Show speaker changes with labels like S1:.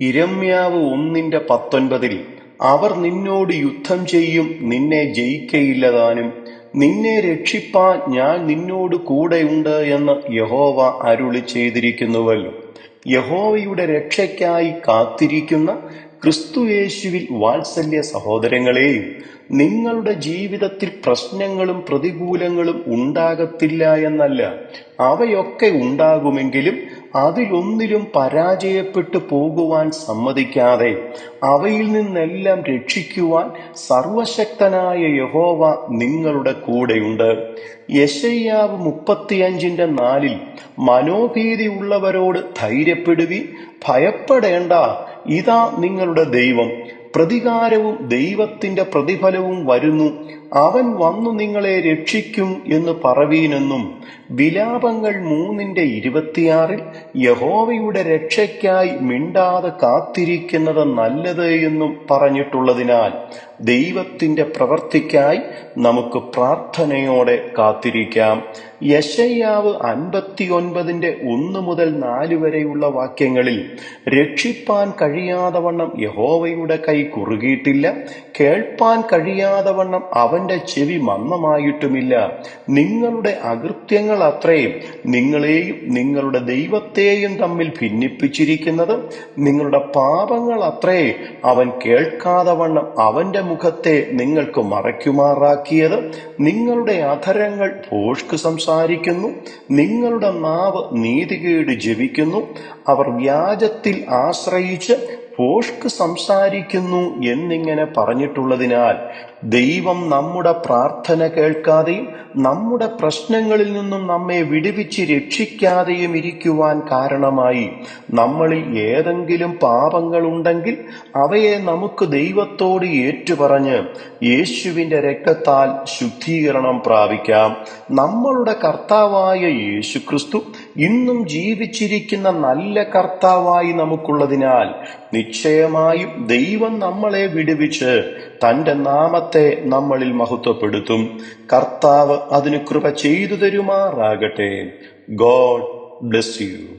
S1: ഇരമ്യാവ് ഒന്നിന്റെ പത്തൊൻപതിൽ അവർ നിന്നോട് യുദ്ധം ചെയ്യും നിന്നെ ജയിക്കയില്ലതാനും നിന്നെ രക്ഷിപ്പാൻ ഞാൻ നിന്നോട് കൂടെയുണ്ട് എന്ന് യഹോവ അരുളി ചെയ്തിരിക്കുന്നുവല്ലോ. യഹോവയുടെ രക്ഷയ്ക്കായി കാത്തിരിക്കുന്ന ക്രിസ്തുയേശുവിൽ വാത്സല്യ സഹോദരങ്ങളെയും നിങ്ങളുടെ ജീവിതത്തിൽ പ്രശ്നങ്ങളും പ്രതികൂലങ്ങളും ഉണ്ടാകത്തില്ല എന്നല്ല. അവയൊക്കെ ഉണ്ടാകുമെങ്കിലും അതിലൊന്നിലും പരാജയപ്പെട്ടു പോകുവാൻ സമ്മതിക്കാതെ അവയിൽ നിന്നെല്ലാം രക്ഷിക്കുവാൻ സർവശക്തനായ യഹോവ നിങ്ങളുടെ കൂടെയുണ്ട്. യശയ്യാവ് മുപ്പത്തിയഞ്ചിന്റെ നാലിൽ മനോഭീതി ഉള്ളവരോട് ധൈര്യപ്പെടുവി ഭയപ്പെടേണ്ട ഇതാ നിങ്ങളുടെ ദൈവം. പ്രതികാരവും ദൈവത്തിന്റെ പ്രതിഫലവും വരുന്നു. അവൻ വന്നു നിങ്ങളെ രക്ഷിക്കും എന്ന് പറവീനെന്നും വിലാപങ്ങൾ മൂന്നിന്റെ ഇരുപത്തിയാറിൽ യഹോവയുടെ രക്ഷയ്ക്കായി മിണ്ടാതെ കാത്തിരിക്കുന്നത് നല്ലത് എന്നും പറഞ്ഞിട്ടുള്ളതിനാൽ ദൈവത്തിന്റെ പ്രവർത്തിക്കായി നമുക്ക് പ്രാർത്ഥനയോടെ കാത്തിരിക്കാം. യശയ്യാവ് അൻപത്തിയൊൻപതിന്റെ ഒന്ന് മുതൽ നാല് വരെയുള്ള വാക്യങ്ങളിൽ രക്ഷിപ്പാൻ കഴിയാതെ വണ്ണം യഹോവയുടെ കൈ കുറുകിയിട്ടില്ല കേൾപ്പാൻ കഴിയാതെ വണ്ണം അവന്റെ ചെവി മന്ദമായിട്ടുമില്ല നിങ്ങളുടെ അകൃത്യങ്ങൾ അത്രയും നിങ്ങളെയും നിങ്ങളുടെ ദൈവത്തെയും തമ്മിൽ ഭിന്നിപ്പിച്ചിരിക്കുന്നത് നിങ്ങളുടെ പാപങ്ങൾ അത്രേ അവൻ കേൾക്കാതെ വണ്ണം അവന്റെ മുഖത്തെ നിങ്ങൾക്ക് മറയ്ക്കുമാറാക്കിയത് നിങ്ങളുടെ അധരങ്ങൾ ഭോഷ്ക് സംസാരിക്കുന്നു നിങ്ങളുടെ നാവ് നീതികേട് ജപിക്കുന്നു അവർ വ്യാജത്തിൽ ആശ്രയിച്ച് ഭോഷ്ക് സംസാരിക്കുന്നു എന്നിങ്ങനെ പറഞ്ഞിട്ടുള്ളതിനാൽ ദൈവം നമ്മുടെ പ്രാർത്ഥന കേൾക്കാതെയും നമ്മുടെ പ്രശ്നങ്ങളിൽ നിന്നും നമ്മെ വിടുവിച്ച് രക്ഷിക്കാതെയും ഇരിക്കുവാൻ കാരണമായി. നമ്മളിൽ ഏതെങ്കിലും പാപങ്ങൾ ഉണ്ടെങ്കിൽ അവയെ നമുക്ക് ദൈവത്തോട് ഏറ്റുപറഞ്ഞ് യേശുവിന്റെ രക്തത്താൽ ശുദ്ധീകരണം പ്രാപിക്കാം. നമ്മളുടെ കർത്താവായ യേശു ക്രിസ്തു ഇന്നും ജീവിച്ചിരിക്കുന്ന നല്ല കർത്താവായി നമുക്കുള്ളതിനാൽ നിശ്ചയമായും ദൈവം നമ്മളെ വിടുവിച്ച് തന്റെ നാമത്തെ നമ്മളിൽ മഹത്വപ്പെടുത്തും. കർത്താവ് അതിന് കൃപ ചെയ്തു തരുമാറാകട്ടെ. God bless you.